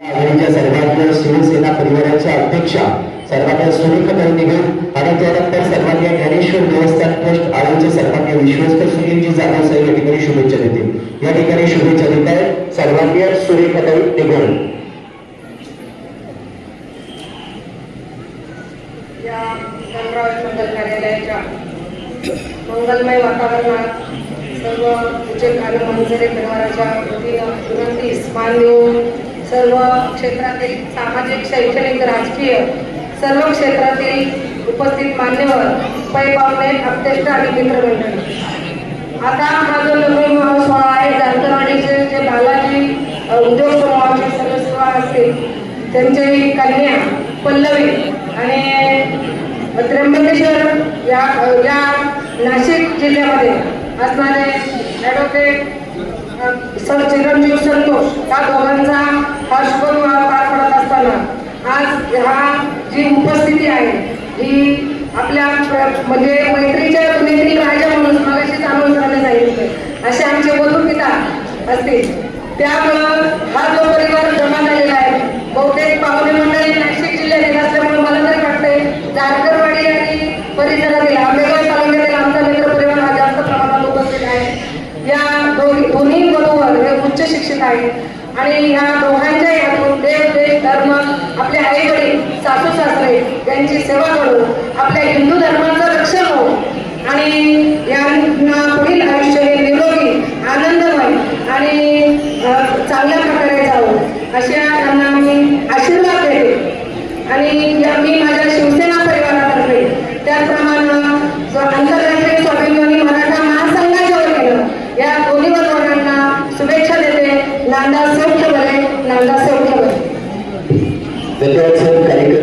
आघाडीच्या सर्वांच्या शिवसेना परिवाराच्या अध्यक्षा सर्वांच्या सुरेखाताई निगम आणि त्यानंतर सर्वांनी ज्ञानेश्वर देवस्थान ट्रस्ट आळंदचे सर्वांनी विश्वस्त सुनीलजी जाधव साहेब या ठिकाणी शुभेच्छा देते. या ठिकाणी शुभेच्छा देत आहेत सर्वांनी सुरेखाताई निगम या धनराज मंगल कार्यालयाच्या मंगलमय वातावरणात सर्व पूज्य कानू मंजरे परिवाराच्या वतीनं विनंतीस मान देऊन सर्व क्षेत्रातील सामाजिक शैक्षणिक राजकीय सर्व क्षेत्रातील उपस्थित मान्यवर पै पावले अध्यक्ष आणि मित्रमंडळी. आता हा जो लग्न महोत्सव आहे जानकरवाडीचे जे बालाजी उद्योग समूहाचे सदस्य असतील त्यांची कन्या पल्लवी आणि त्र्यंबकेश्वर या या नाशिक जिल्ह्यामध्ये असणारे ॲडव्होकेट सर चिरंजीव संतोष या दोघांचा हा पार पडत असताना आज हा जी उपस्थिती आहे ही आपल्या म्हणजे मैत्रीच्या मैत्री राजा म्हणून मगाशी चालू झाले सांगितले असे आमचे वधू असतील. त्यामुळं हा जो परिवार जमा झालेला आहे बहुतेक पाहुणे मंडळी नाशिक जिल्ह्यातील असल्यामुळे मला तरी वाटतंय जानकरवाडी आणि परिसरातील आंबेगाव तालुक्यातील आमचा मित्र परिवार हा जास्त प्रमाणात उपस्थित आहे या दोन्ही दोन्ही वधूवर हे उच्च आहे. आणि ह्या दोघांच्या यातून देव देव धर्म आपले आई वडील सासू सासरे यांची सेवा करून आपल्या हिंदू धर्माचं रक्षण हो आणि यांना पुढील आयुष्य हे निरोगी आनंदमय आणि चांगल्या प्रकारे जावं. अशा